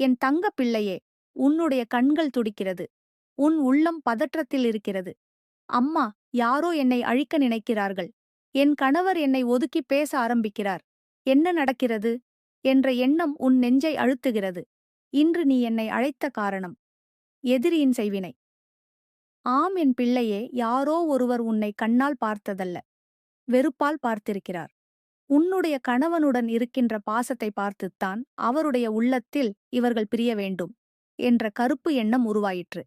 என் தங்க பிள்ளையே உன்னுடைய கண்கள் துடிக்கிறது. உன் உள்ளம் பதற்றத்தில் இருக்கிறது. அம்மா யாரோ என்னை அழிக்க நினைக்கிறார்கள். என் கணவர் என்னை ஒதுக்கி பேச ஆரம்பிக்கிறார். என்ன நடக்கிறது? என்ற எண்ணம் உன் நெஞ்சை அழுத்துகிறது. இன்று நீ என்னை அழைத்த காரணம்? எதிரியின் செய்வினை. ஆம் என் பிள்ளையே யாரோ ஒருவர் உன்னை கண்ணால் பார்த்ததல்ல. வெறுப்பால் பார்த்திருக்கிறார். உன்னுடைய கணவனுடன் இருக்கின்ற பாசத்தை பார்த்துத்தான் அவருடைய உள்ளத்தில் இவர்கள் பிரிய வேண்டும் என்ற கருப்பு எண்ணம் உருவாயிற்று.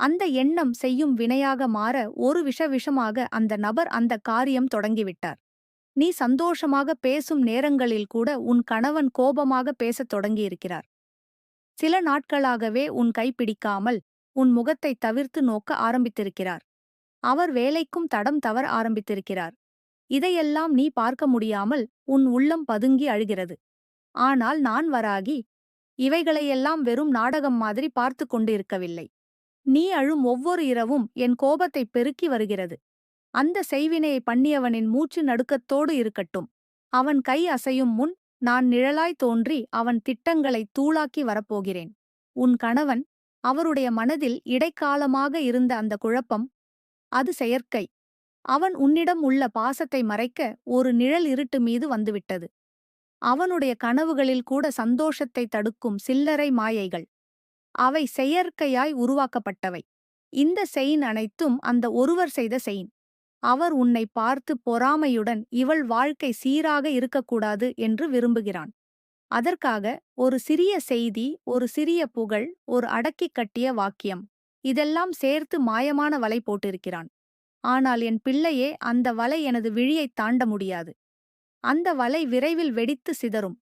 அந்த எண்ணம் செய்யும் வினையாக மாற ஒரு விஷ விஷமாக அந்த நபர் அந்த காரியம் தொடங்கிவிட்டார். நீ சந்தோஷமாக பேசும் நேரங்களில் கூட உன் கணவன் கோபமாக பேசத் தொடங்கியிருக்கிறார். சில நாட்களாகவே உன் கைப்பிடிக்காமல் உன் முகத்தை தவிர்த்து நோக்க ஆரம்பித்திருக்கிறார். அவர் வேலைக்கும் தடம் தவற ஆரம்பித்திருக்கிறார். இதையெல்லாம் நீ பார்க்க முடியாமல் உன் உள்ளம் பதுங்கி அழுகிறது. ஆனால் நான் வராகி இவைகளையெல்லாம் வெறும் நாடகம் மாதிரி பார்த்து கொண்டிருக்கவில்லை. நீ அழும் ஒவ்வொரு இரவும் என் கோபத்தை பெருக்கி வருகிறது. அந்த செய்வினையை பண்ணியவனின் மூச்சு நடுக்கத்தோடு இருக்கட்டும். அவன் கை அசையும் முன் நான் நிழலாய் தோன்றி அவன் திட்டங்களை தூளாக்கி வரப்போகிறேன். உன் கணவன் அவருடைய மனதில் இடைக்காலமாக இருந்த அந்த குழப்பம் அது செயற்கை. அவன் உன்னிடம் உள்ள பாசத்தை மறைக்க ஒரு நிழல் இருட்டு மீது வந்துவிட்டது. அவனுடைய கனவுகளில் கூட சந்தோஷத்தை தடுக்கும் சில்லறை மாயைகள். அவை செயற்கையாய் உருவாக்கப்பட்டவை. இந்த செயின் அனைத்தும் அந்த ஒருவர் செய்த செயின். அவர் உன்னை பார்த்து பொறாமையுடன் இவள் வாழ்க்கை சீராக இருக்கக்கூடாது என்று விரும்புகிறான். அதற்காக ஒரு சிறிய செய்தி ஒரு சிறிய புகழ் ஒரு அடக்கிக் கட்டிய வாக்கியம். இதெல்லாம் சேர்த்து மாயமான வலை போட்டிருக்கிறான். ஆனால் என் பிள்ளையே அந்த வலை எனது விழியைத் தாண்ட முடியாது. அந்த வலை விரைவில் வெடித்து சிதறும்.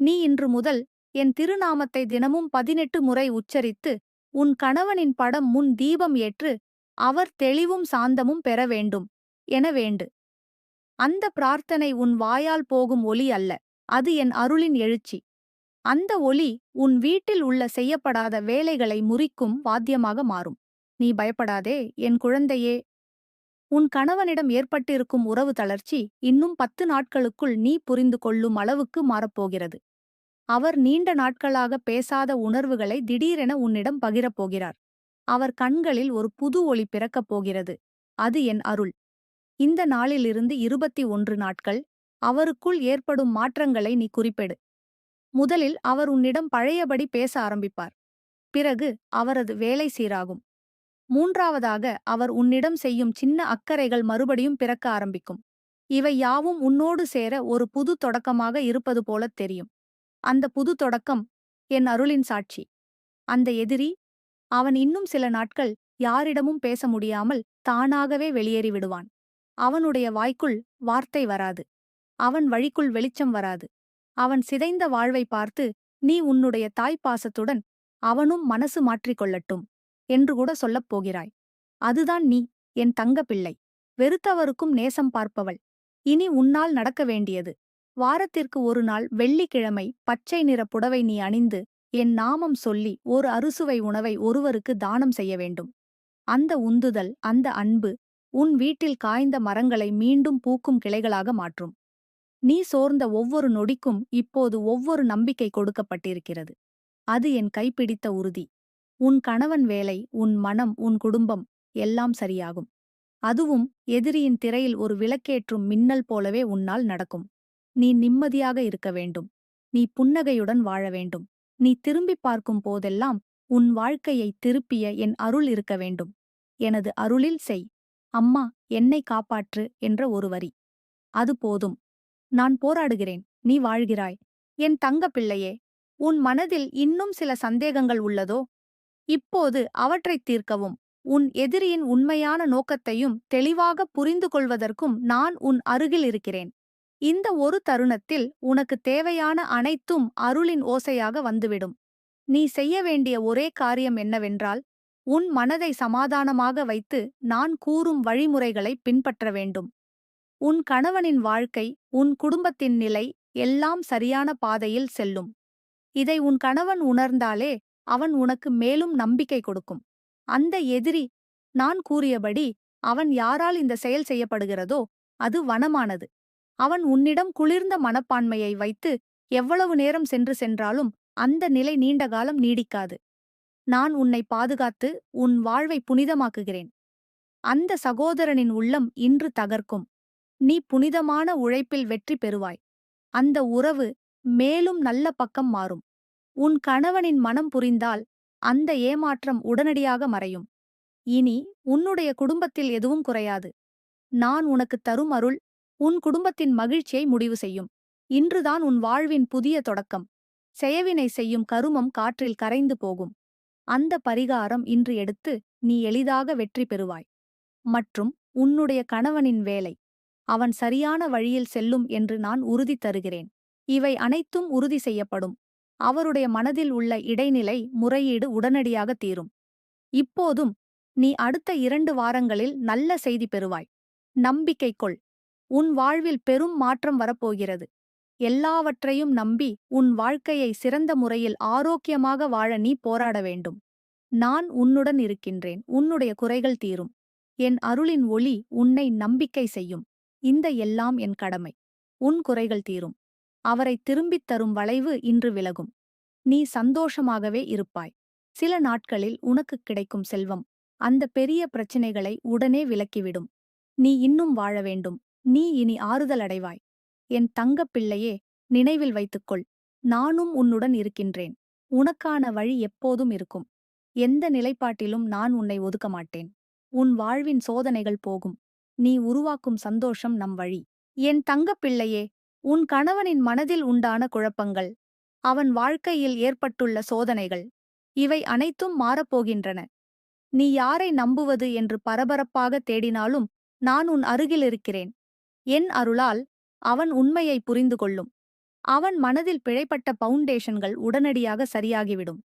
நீ இன்று முதல் என் திருநாமத்தை தினமும் பதினெட்டு முறை உச்சரித்து உன் கணவனின் படம் முன் தீபம் ஏற்று அவர் தெளிவும் சாந்தமும் பெற வேண்டும் என வேண்டு. அந்த பிரார்த்தனை உன் வாயால் போகும் ஒலி அல்ல அது என் அருளின் எழுச்சி. அந்த ஒலி உன் வீட்டில் உள்ள செய்யப்படாத வேலைகளை முறிக்கும் வாத்தியமாக மாறும். நீ பயப்படாதே என் குழந்தையே உன் கணவனிடம் ஏற்பட்டிருக்கும் உறவு தளர்ச்சி இன்னும் பத்து நாட்களுக்குள் நீ புரிந்து கொள்ளும் அளவுக்கு மாறப்போகிறது. அவர் நீண்ட நாட்களாக பேசாத உணர்வுகளை திடீரென உன்னிடம் பகிரப் போகிறார். அவர் கண்களில் ஒரு புது ஒளி பிறக்கப் போகிறது. அது என் அருள். இந்த நாளிலிருந்து இருபத்தி ஒன்று நாட்கள் அவருக்குள் ஏற்படும் மாற்றங்களை நீ குறிப்பெடு. முதலில் அவர் உன்னிடம் பழையபடி பேச ஆரம்பிப்பார். பிறகு அவரது வேலை சீராகும். மூன்றாவதாக அவர் உன்னிடம் செய்யும் சின்ன அக்கறைகள் மறுபடியும் பிறக்க ஆரம்பிக்கும். இவை யாவும் உன்னோடு சேர ஒரு புது தொடக்கமாக இருப்பது போலத் தெரியும். அந்த புது தொடக்கம் என் அருளின் சாட்சி. அந்த எதிரி அவன் இன்னும் சில நாட்கள் யாரிடமும் பேச முடியாமல் தானாகவே வெளியேறிவிடுவான் அவனுடைய வாய்க்குள் வார்த்தை வராது. அவன் வழிக்குள் வெளிச்சம் வராது. அவன் சிதைந்த வாழ்வை பார்த்து நீ உன்னுடைய தாய்ப்பாசத்துடன் அவனும் மனசு மாற்றிக்கொள்ளட்டும் என்று கூட சொல்லப் போகிறாய். அதுதான் நீ என் தங்க பிள்ளை வெறுத்தவருக்கும் நேசம் பார்ப்பவள். இனி உன்னால் நடக்க வேண்டியது. வாரத்திற்கு ஒரு நாள் வெள்ளிக்கிழமை பச்சை நிற புடவை நீ அணிந்து என் நாமம் சொல்லி ஒரு அறுசுவை உணவை ஒருவருக்கு தானம் செய்ய வேண்டும். அந்த உந்துதல் அந்த அன்பு உன் வீட்டில் காய்ந்த மரங்களை மீண்டும் பூக்கும் கிளைகளாக மாற்றும். நீ சோர்ந்த ஒவ்வொரு நொடிக்கும் இப்போது ஒவ்வொரு நம்பிக்கை கொடுக்கப்பட்டிருக்கிறது. அது என் கைப்பிடித்த உறுதி. உன் கணவன் வேலை உன் மனம் உன் குடும்பம் எல்லாம் சரியாகும். அதுவும் எதிரியின் திரையில் ஒரு விளக்கேற்றும் மின்னல் போலவே உன்னால் நடக்கும். நீ நிம்மதியாக இருக்க வேண்டும். நீ புன்னகையுடன் வாழ வேண்டும். நீ திரும்பி பார்க்கும் போதெல்லாம் உன் வாழ்க்கையை திருப்பிய என் அருள் இருக்க வேண்டும். எனது அருளில் செய். அம்மா என்னை காப்பாற்று என்ற ஒரு வரி. அது போதும். நான் போராடுகிறேன். நீ வாழ்கிறாய். என் தங்க பிள்ளையே உன் மனதில் இன்னும் சில சந்தேகங்கள் உள்ளதோ? இப்போது அவற்றைத் தீர்க்கவும். உன் எதிரியின் உண்மையான நோக்கத்தையும் தெளிவாக புரிந்து கொள்வதற்கும் நான் உன் அருகில் இருக்கிறேன். இந்த ஒரு தருணத்தில் உனக்கு தேவையான அனைத்தும் அருளின் ஓசையாக வந்துவிடும். நீ செய்ய வேண்டிய ஒரே காரியம் என்னவென்றால் உன் மனதை சமாதானமாக வைத்து நான் கூறும் வழிமுறைகளை பின்பற்ற வேண்டும். உன் கணவனின் வாழ்க்கை உன் குடும்பத்தின் நிலை எல்லாம் சரியான பாதையில் செல்லும். இதை உன் கணவன் உணர்ந்தாலே அவன் உனக்கு மேலும் நம்பிக்கை கொடுக்கும். அந்த எதிரி நான் கூறியபடி அவன் யாரால் இந்த செயல் செய்யப்படுகிறதோ அது வனமானது. அவன் உன்னிடம் குளிர்ந்த மனப்பான்மையை வைத்து எவ்வளவு நேரம் சென்று சென்றாலும் அந்த நிலை நீண்ட காலம் நீடிக்காது. நான் உன்னை பாதுகாத்து உன் வாழ்வை புனிதமாக்குகிறேன். அந்த சகோதரனின் உள்ளம் இன்று தகர்க்கும். நீ புனிதமான உழைப்பில் வெற்றி பெறுவாய். அந்த உறவு மேலும் நல்ல பக்கம் மாறும். உன் கணவனின் மனம் புரிந்தால் அந்த ஏமாற்றம் உடனடியாக மறையும். இனி உன்னுடைய குடும்பத்தில் எதுவும் குறையாது. நான் உனக்குத் தரும் அருள் உன் குடும்பத்தின் மகிழ்ச்சியை முடிவு செய்யும். இன்றுதான் உன் வாழ்வின் புதிய தொடக்கம். செயவினை செய்யும் கருமம் காற்றில் கரைந்து போகும். அந்த பரிகாரம் இன்று எடுத்து நீ எளிதாக வெற்றி பெறுவாய். மற்றும் உன்னுடைய கணவனின் வேலை அவன் சரியான வழியில் செல்லும் என்று நான் உறுதி தருகிறேன். இவை அனைத்தும் உறுதி செய்யப்படும். அவருடைய மனதில் உள்ள இடைநிலை முறையீடு உடனடியாக தீரும். இப்போதும் நீ அடுத்த இரண்டு வாரங்களில் நல்ல செய்தி பெறுவாய். நம்பிக்கை கொள். உன் வாழ்வில் பெரும் மாற்றம் வரப்போகிறது. எல்லாவற்றையும் நம்பி உன் வாழ்க்கையை சிறந்த முறையில் ஆரோக்கியமாக வாழ நீ போராட வேண்டும். நான் உன்னுடன் இருக்கின்றேன். உன்னுடைய குறைகள் தீரும். என் அருளின் ஒளி உன்னை நம்பிக்கை செய்யும். இந்த எல்லாம் என் கடமை. உன் குறைகள் தீரும். அவரை திரும்பித் தரும் வளைவு இன்று விலகும். நீ சந்தோஷமாகவே இருப்பாய். சில நாட்களில் உனக்குக் கிடைக்கும் செல்வம் அந்த பெரிய பிரச்சினைகளை உடனே விலக்கிவிடும். நீ இன்னும் வாழ வேண்டும். நீ இனி ஆறுதல் அடைவாய். என் தங்கப் பிள்ளையே நினைவில் வைத்துக்கொள். நானும் உன்னுடன் இருக்கின்றேன். உனக்கான வழி எப்போதும் இருக்கும். எந்த நிலைப்பாட்டிலும் நான் உன்னை ஒதுக்க மாட்டேன். உன் வாழ்வின் சோதனைகள் போகும். நீ உருவாக்கும் சந்தோஷம் நம் வழி. என் தங்கப் பிள்ளையே உன் கணவனின் மனதில் உண்டான குழப்பங்கள் அவன் வாழ்க்கையில் ஏற்பட்டுள்ள சோதனைகள் இவை அனைத்தும் மாறப்போகின்றன. நீ யாரை நம்புவது என்று பரபரப்பாக தேடினாலும் நான் உன் அருகில் இருக்கிறேன். என் அருளால் அவன் உண்மையை புரிந்து கொள்ளும். அவன் மனதில் பிழைப்பட்ட பவுண்டேஷன்கள் உடனடியாக சரியாகிவிடும்.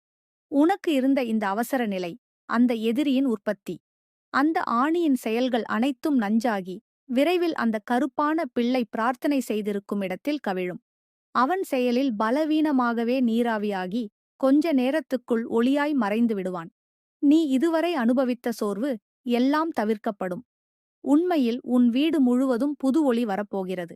உனக்கு இருந்த இந்த அவசர நிலை அந்த எதிரியின் உற்பத்தி அந்த ஆணியின் செயல்கள் அனைத்தும் நஞ்சாகி விரைவில் அந்த கருப்பான பிள்ளை பிரார்த்தனை செய்திருக்கும் இடத்தில் கவிழும். அவன் செயலில் பலவீனமாகவே நீராவியாகி கொஞ்ச நேரத்துக்குள் ஒளியாய் மறைந்து விடுவான். நீ இதுவரை அனுபவித்த சோர்வு எல்லாம் தவிர்க்கப்படும். உண்மையில் உன் வீடு முழுவதும் புது ஒளி வரப்போகிறது.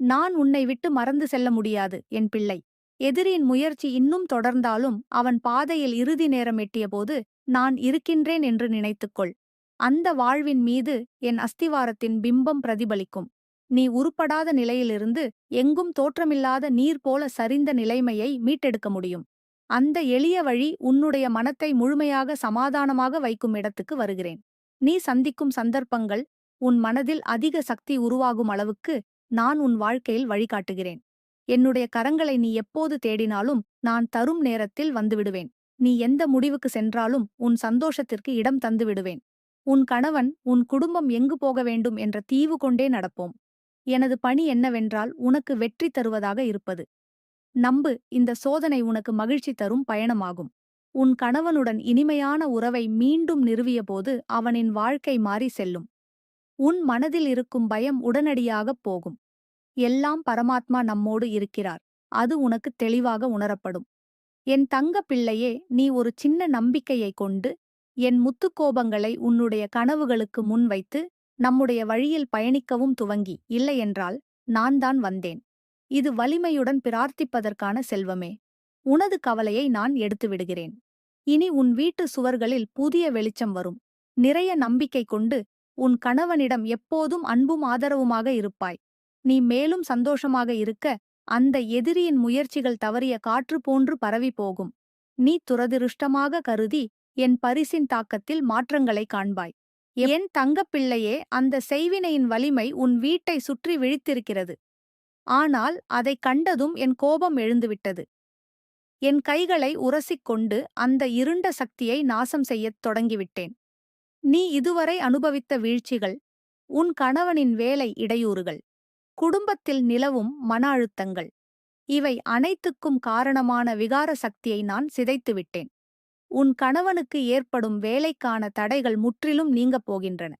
நான் உன்னை விட்டு மறந்து செல்ல முடியாது என் பிள்ளை. எதிரியின் முயற்சி இன்னும் தொடர்ந்தாலும் அவன் பாதையில் இறுதி நேரம் எட்டியபோது நான் இருக்கின்றேன் என்று நினைத்துக்கொள். அந்த வாழ்வின் மீது என் அஸ்திவாரத்தின் பிம்பம் பிரதிபலிக்கும். நீ உருப்படாத நிலையிலிருந்து எங்கும் தோற்றமில்லாத நீர் போல சரிந்த நிலைமையை மீட்டெடுக்க முடியும். அந்த எளிய வழி உன்னுடைய மனத்தை முழுமையாக சமாதானமாக வைக்கும் இடத்துக்கு வருகிறேன். நீ சந்திக்கும் சந்தர்ப்பங்கள் உன் மனதில் அதிக சக்தி உருவாகும் அளவுக்கு நான் உன் வாழ்க்கையில் வழிகாட்டுகிறேன். என்னுடைய கரங்களை நீ எப்போது தேடினாலும் நான் தரும் நேரத்தில் வந்துவிடுவேன். நீ எந்த முடிவுக்கு சென்றாலும் உன் சந்தோஷத்திற்கு இடம் தந்துவிடுவேன். உன் கணவன் உன் குடும்பம் எங்கு போக வேண்டும் என்ற தீவு கொண்டே நடப்போம். எனது பணி என்னவென்றால் உனக்கு வெற்றி தருவதாக இருப்பது. நம்பு இந்த சோதனை உனக்கு மகிழ்ச்சி தரும் பயணமாகும். உன் கணவனுடன் இனிமையான உறவை மீண்டும் நிறுவியபோது அவனின் வாழ்க்கை மாறி செல்லும். உன் மனதில் இருக்கும் பயம் உடனடியாகப் போகும். எல்லாம் பரமாத்மா நம்மோடு இருக்கிறார். அது உனக்கு தெளிவாக உணரப்படும். என் தங்க பிள்ளையே நீ ஒரு சின்ன நம்பிக்கையை கொண்டு என் முத்துக்கோபங்களை உன்னுடைய கனவுகளுக்கு முன்வைத்து நம்முடைய வழியில் பயணிக்கவும் துவங்கி இல்லையென்றால் நான் தான் வந்தேன். இது வலிமையுடன் பிரார்த்திப்பதற்கான செல்வமே. உனது கவலையை நான் எடுத்து விடுகிறேன். இனி உன் வீட்டு சுவர்களில் புதிய வெளிச்சம் வரும். நிறைய நம்பிக்கை கொண்டு உன் கணவனிடம் எப்போதும் அன்பும் ஆதரவுமாக இருப்பாய். நீ மேலும் சந்தோஷமாக இருக்க அந்த எதிரியின் முயற்சிகள் தவறிய காற்று போன்று பரவி போகும். நீ துரதிருஷ்டமாக கருதி என் பரிசின் தாக்கத்தில் மாற்றங்களை காண்பாய். என் தங்கப்பிள்ளையே அந்த செய்வினையின் வலிமை உன் வீட்டை சுற்றி விழித்திருக்கிறது. ஆனால் அதைக் கண்டதும் என் கோபம் எழுந்துவிட்டது. என் கைகளை உரசிக் கொண்டு அந்த இருண்ட சக்தியை நாசம் செய்யத் தொடங்கிவிட்டேன். நீ இதுவரை அனுபவித்த வீழ்ச்சிகள் உன் கணவனின் வேலை இடையூறுகள் குடும்பத்தில் நிலவும் மன அழுத்தங்கள் இவை அனைத்துக்கும் காரணமான விகார சக்தியை நான் சிதைத்துவிட்டேன். உன் கணவனுக்கு ஏற்படும் வேலைக்கான தடைகள் முற்றிலும் நீங்கப் போகின்றன.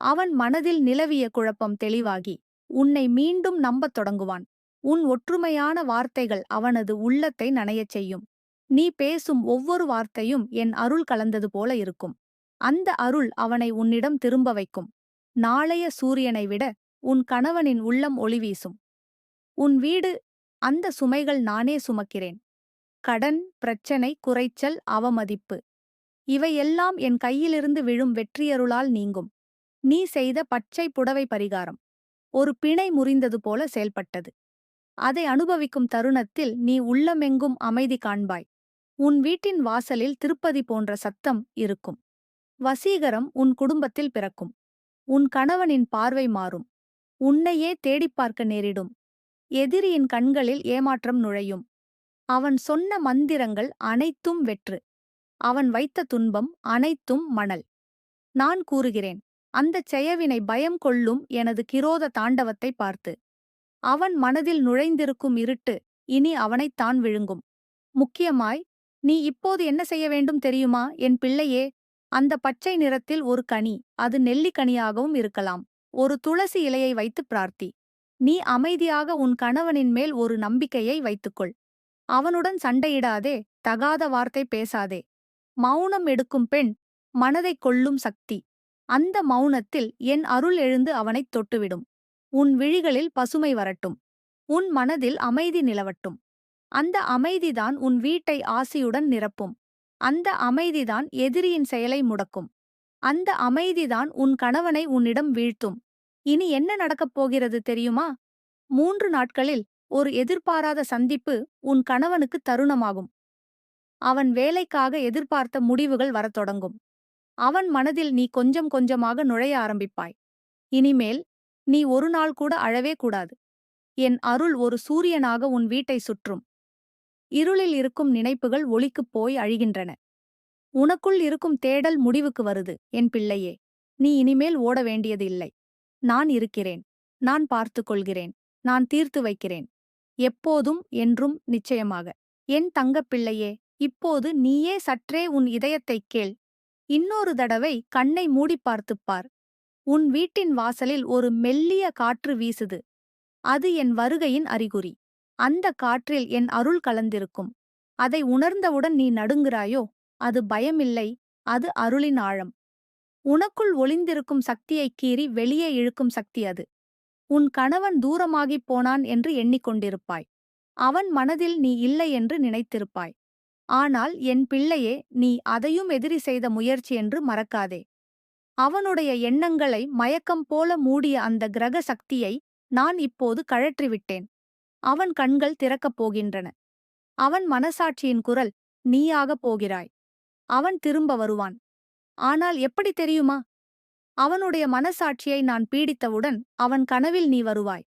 அவன் மனதில் நிலவிய குழப்பம் தெளிவாகி உன்னை மீண்டும் நம்பத் தொடங்குவான். உன் ஒற்றுமையான வார்த்தைகள் அவனது உள்ளத்தை நனையச் செய்யும். நீ பேசும் ஒவ்வொரு வார்த்தையும் என் அருள் கலந்தது போல இருக்கும். அந்த அருள் அவனை உன்னிடம் திரும்ப வைக்கும். நாளைய சூரியனை விட உன் கணவனின் உள்ளம் ஒளி வீசும். உன் வீடு அந்த சுமைகள் நானே சுமக்கிறேன். கடன் பிரச்சனை குறைச்சல் அவமதிப்பு. இவையெல்லாம் என் கையிலிருந்து விழும் வெற்றியருளால் நீங்கும். நீ செய்த பச்சை புடவை பரிகாரம். ஒரு பிணை முறிந்தது போல செயல்பட்டது. அதை அனுபவிக்கும் தருணத்தில் நீ உள்ளமெங்கும் அமைதி காண்பாய். உன் வீட்டின் வாசலில் திருப்பதி போன்ற சத்தம் இருக்கும். வசீகரம் உன் குடும்பத்தில் பிறக்கும். உன் கணவனின் பார்வை மாறும். உன்னையே தேடிப் பார்க்க நேரிடும். எதிரியின் கண்களில் ஏமாற்றம் நுழையும். அவன் சொன்ன மந்திரங்கள் அனைத்தும் வெற்று. அவன் வைத்த துன்பம் அனைத்தும் மணல். நான் கூறுகிறேன் அந்தச் செயவினை பயம் கொள்ளும் எனது கிரோத தாண்டவத்தை பார்த்து. அவன் மனதில் நுழைந்திருக்கும் இருட்டு இனி அவனைத்தான் விழுங்கும். முக்கியமாய் நீ இப்போது என்ன செய்ய வேண்டும் தெரியுமா? என் பிள்ளையே அந்த பச்சை நிறத்தில் ஒரு கனி அது நெல்லிக்கனியாகவும் இருக்கலாம். ஒரு துளசி இலையை வைத்து பிரார்த்தி. நீ அமைதியாக உன் கணவனின் மேல் ஒரு நம்பிக்கையை வைத்துக்கொள். அவனுடன் சண்டையிடாதே தகாத வார்த்தை பேசாதே. மௌனம் எடுக்கும் பெண் மனதைக் கொள்ளும் சக்தி. அந்த மௌனத்தில் என் அருள் எழுந்து அவனைத் தொட்டுவிடும். உன் விழிகளில் பசுமை வரட்டும். உன் மனதில் அமைதி நிலவட்டும். அந்த அமைதிதான் உன் வீட்டை ஆசியுடன் நிரப்பும். அந்த அமைதிதான் எதிரியின் செயலை முடக்கும். அந்த அமைதிதான் உன் கணவனை உன்னிடம் வீழ்த்தும். இனி என்ன நடக்கப் போகிறது தெரியுமா? மூன்று நாட்களில் ஒரு எதிர்பாராத சந்திப்பு உன் கணவனுக்கு தருணமாகும். அவன் வேலைக்காக எதிர்பார்த்த முடிவுகள் வரத் தொடங்கும். அவன் மனதில் நீ கொஞ்சம் கொஞ்சமாக நுழைய ஆரம்பிப்பாய். இனிமேல் நீ ஒரு நாள் கூட அழவே கூடாது. என் அருள் ஒரு சூரியனாக உன் வீட்டை சுற்றும். இருளில் இருக்கும் நினைப்புகள் ஒளிக்குப் போய் அழிகின்றன. உனக்குள் இருக்கும் தேடல் முடிவுக்கு வருது என் பிள்ளையே. நீ இனிமேல் ஓட வேண்டியது இல்லை. நான் இருக்கிறேன். நான் பார்த்து கொள்கிறேன். நான் தீர்த்து வைக்கிறேன். எப்போதும் என்றும் நிச்சயமாக. என் தங்கப் பிள்ளையே இப்போது நீயே சற்றே உன் இதயத்தைக் கேள். இன்னொரு தடவை கண்ணை மூடிப் பார்த்துப் பார். உன் வீட்டின் வாசலில் ஒரு மெல்லிய காற்று வீசுது. அது என் வருகையின் அறிகுறி. அந்த காற்றில் என் அருள் கலந்திருக்கும். அதை உணர்ந்தவுடன் நீ நடுங்குறாயோ அது பயமில்லை அது அருளின் ஆழம். உனக்குள் ஒளிந்திருக்கும் சக்தியைக் கீறி வெளியே இழுக்கும் சக்தி அது. உன் கணவன் தூரமாகிப் போனான் என்று எண்ணிக்கொண்டிருப்பாய். அவன் மனதில் நீ இல்லை என்று நினைத்திருப்பாய். ஆனால் என் பிள்ளையே நீ அதையும் எதிரி செய்த முயற்சி என்று மறக்காதே. அவனுடைய எண்ணங்களை மயக்கம் போல மூடிய அந்த கிரக சக்தியை நான் இப்போது கழற்றிவிட்டேன். அவன் கண்கள் திறக்கப் போகின்றன. அவன் மனசாட்சியின் குரல் நீயாகப் போகிறாய். அவன் திரும்ப வருவான். ஆனால் எப்படி தெரியுமா? அவனுடைய மனசாட்சியை நான் பீடித்தவுடன் அவன் கனவில் நீ வருவாய்.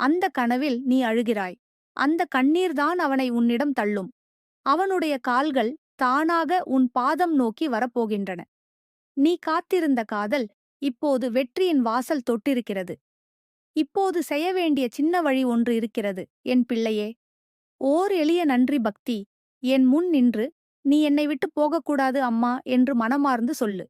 அந்த கனவில் நீ அழுகிறாய். அந்த கண்ணீர்தான் அவனை உன்னிடம் தள்ளும். அவனுடைய கால்கள் தானாக உன் பாதம் நோக்கி வரப்போகின்றன. நீ காத்திருந்த காதல் இப்போது வெற்றியின் வாசல் தொட்டிருக்கிறது. இப்போது செய்ய வேண்டிய சின்ன வழி ஒன்று இருக்கிறது என் பிள்ளையே ஓர் எளிய நன்றி பக்தி. என் முன் நின்று நீ என்னை விட்டு போகக்கூடாது அம்மா என்று மனமார்ந்து சொல்லு.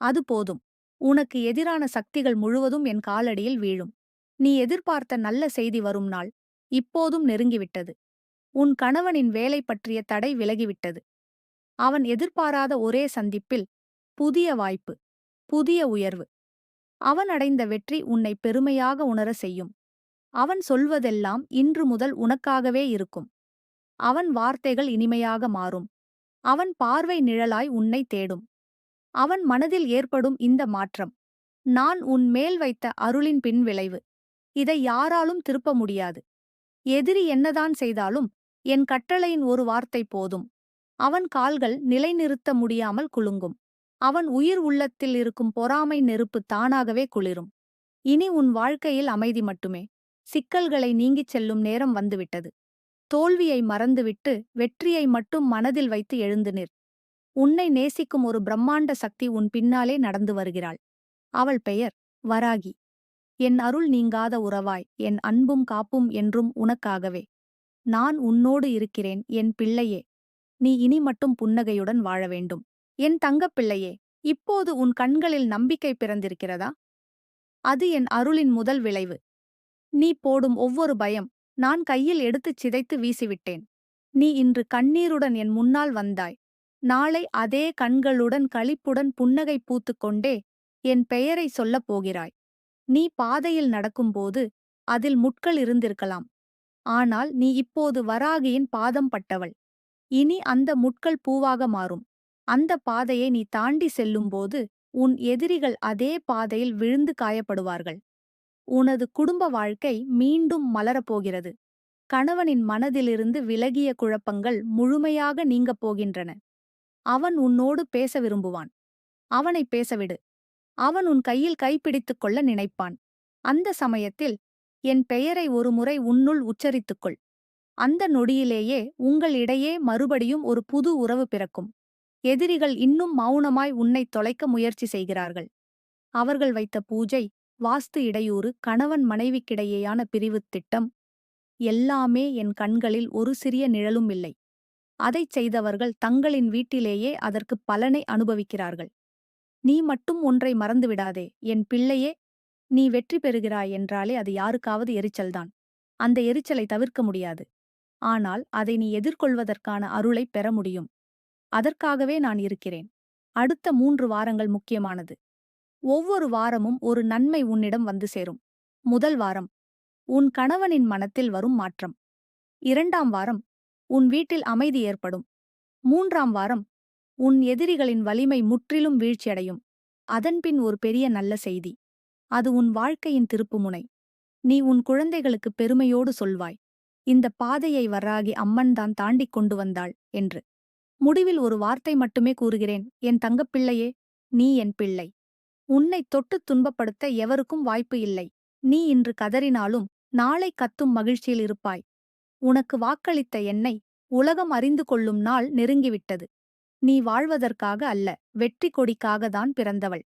அது போதும். உனக்கு எதிரான சக்திகள் முழுவதும் என் காலடியில் வீழும். நீ எதிர்பார்த்த நல்ல செய்தி வரும் நாள் இப்போதும் நெருங்கிவிட்டது. உன் கணவனின் வேலை பற்றிய தடை விலகிவிட்டது. அவன் எதிர்பாராத ஒரே சந்திப்பில் புதிய வாய்ப்பு புதிய உயர்வு. அவன் அடைந்த வெற்றி உன்னை பெருமையாக உணர செய்யும். அவன் சொல்வதெல்லாம் இன்று முதல் உனக்காகவே இருக்கும். அவன் வார்த்தைகள் இனிமையாக மாறும். அவன் பார்வை நிழலாய் உன்னை தேடும். அவன் மனதில் ஏற்படும் இந்த மாற்றம். நான் உன் மேல் வைத்த அருளின் பின்விளைவு இதை யாராலும் திருப்ப முடியாது. எதிரி என்னதான் செய்தாலும் என் கட்டளையின் ஒரு வார்த்தை போதும். அவன் கால்கள் நிலைநிறுத்த முடியாமல் குலுங்கும். அவன் உயிர் உள்ளத்தில் இருக்கும் பொறாமை நெருப்பு தானாகவே குளிரும். இனி உன் வாழ்க்கையில் அமைதி மட்டுமே. சிக்கல்களை நீங்கிச் செல்லும் நேரம் வந்துவிட்டது. தோல்வியை மறந்துவிட்டு வெற்றியை மட்டும் மனதில் வைத்து எழுந்து நிற் உன்னை நேசிக்கும் ஒரு பிரம்மாண்ட சக்தி உன் பின்னாலே நடந்து வருகிறாள். அவள் பெயர் வராகி. என் அருள் நீங்காத உறவாய் என் அன்பும் காப்பும் என்றும் உனக்காகவே. நான் உன்னோடு இருக்கிறேன் என் பிள்ளையே. நீ இனி மட்டும் புன்னகையுடன் வாழ வேண்டும். என் தங்கப் பிள்ளையே இப்போது உன் கண்களில் நம்பிக்கை பிறந்திருக்கிறதா? அது என் அருளின் முதல் விளைவு. நீ போடும் ஒவ்வொரு பயம் நான் கையில் எடுத்துச் சிதைத்து வீசிவிட்டேன். நீ இன்று கண்ணீருடன் என் முன்னால் வந்தாய். நாளை அதே கண்களுடன் களிப்புடன் புன்னகை பூத்துக்கொண்டே என் பெயரை சொல்லப் போகிறாய். நீ பாதையில் நடக்கும்போது அதில் முட்கள் இருந்திருக்கலாம். ஆனால் நீ இப்போது வராகியின் பாதம் பட்டவள். இனி அந்த முட்கள் பூவாக மாறும். அந்த பாதையை நீ தாண்டி செல்லும்போது உன் எதிரிகள் அதே பாதையில் விழுந்து காயப்படுவார்கள். உனது குடும்ப வாழ்க்கை மீண்டும் மலரப்போகிறது. கணவனின் மனதிலிருந்து விலகிய குழப்பங்கள் முழுமையாக நீங்கப் போகின்றன. அவன் உன்னோடு பேச விரும்புவான். அவனை பேசவிடு அவன் உன் கையில் கைப்பிடித்துக் கொள்ள நினைப்பான். அந்த சமயத்தில் என் பெயரை ஒருமுறை உன்னுள் உச்சரித்துக்கொள் அந்த நொடியிலேயே உங்கள் இடையே மறுபடியும் ஒரு புது உறவு பிறக்கும். எதிரிகள் இன்னும் மௌனமாய் உன்னை தொலைக்க முயற்சி செய்கிறார்கள். அவர்கள் வைத்த பூஜை வாஸ்து இடையூறு கணவன் மனைவிக்கிடையேயான பிரிவுத் திட்டம் எல்லாமே என் கண்களில் ஒரு சிறிய நிழலும் இல்லை. அதைச் செய்தவர்கள் தங்களின் வீட்டிலேயே அதற்கு பலனை அனுபவிக்கிறார்கள். நீ மட்டும் ஒன்றை மறந்துவிடாதே என் பிள்ளையே நீ வெற்றி பெறுகிறாய் என்றாலே அது யாருக்காவது எரிச்சல்தான். அந்த எரிச்சலை தவிர்க்க முடியாது. ஆனால் அதை நீ எதிர்கொள்வதற்கான அருளை பெற முடியும். அதற்காகவே நான் இருக்கிறேன். அடுத்த மூன்று வாரங்கள் முக்கியமானது. ஒவ்வொரு வாரமும் ஒரு நன்மை உன்னிடம் வந்து சேரும். முதல் வாரம் உன் கணவனின் மனத்தில் வரும் மாற்றம். இரண்டாம் வாரம் உன் வீட்டில் அமைதி ஏற்படும். மூன்றாம் வாரம் உன் எதிரிகளின் வலிமை முற்றிலும் வீழ்ச்சியடையும். அதன்பின் ஒரு பெரிய நல்ல செய்தி. அது உன் வாழ்க்கையின் திருப்புமுனை. நீ உன் குழந்தைகளுக்கு பெருமையோடு சொல்வாய். இந்த பாதையை வராகி அம்மன்தான் தாண்டிக் கொண்டு வந்தாள் என்று. முடிவில் ஒரு வார்த்தை மட்டுமே கூறுகிறேன் என் தங்கப்பிள்ளையே நீ என் பிள்ளை. உன்னை தொட்டுத் துன்பப்படுத்த எவருக்கும் வாய்ப்பு இல்லை. நீ இன்று கதறினாலும் நாளை கத்தும் மகிழ்ச்சியில் இருப்பாய். உனக்கு வாக்களித்த என்னை உலகம் அறிந்து கொள்ளும் நாள் நெருங்கிவிட்டது. நீ வாழ்வதற்காக அல்ல வெற்றி கொடிக்காகத்தான் பிறந்தவள்.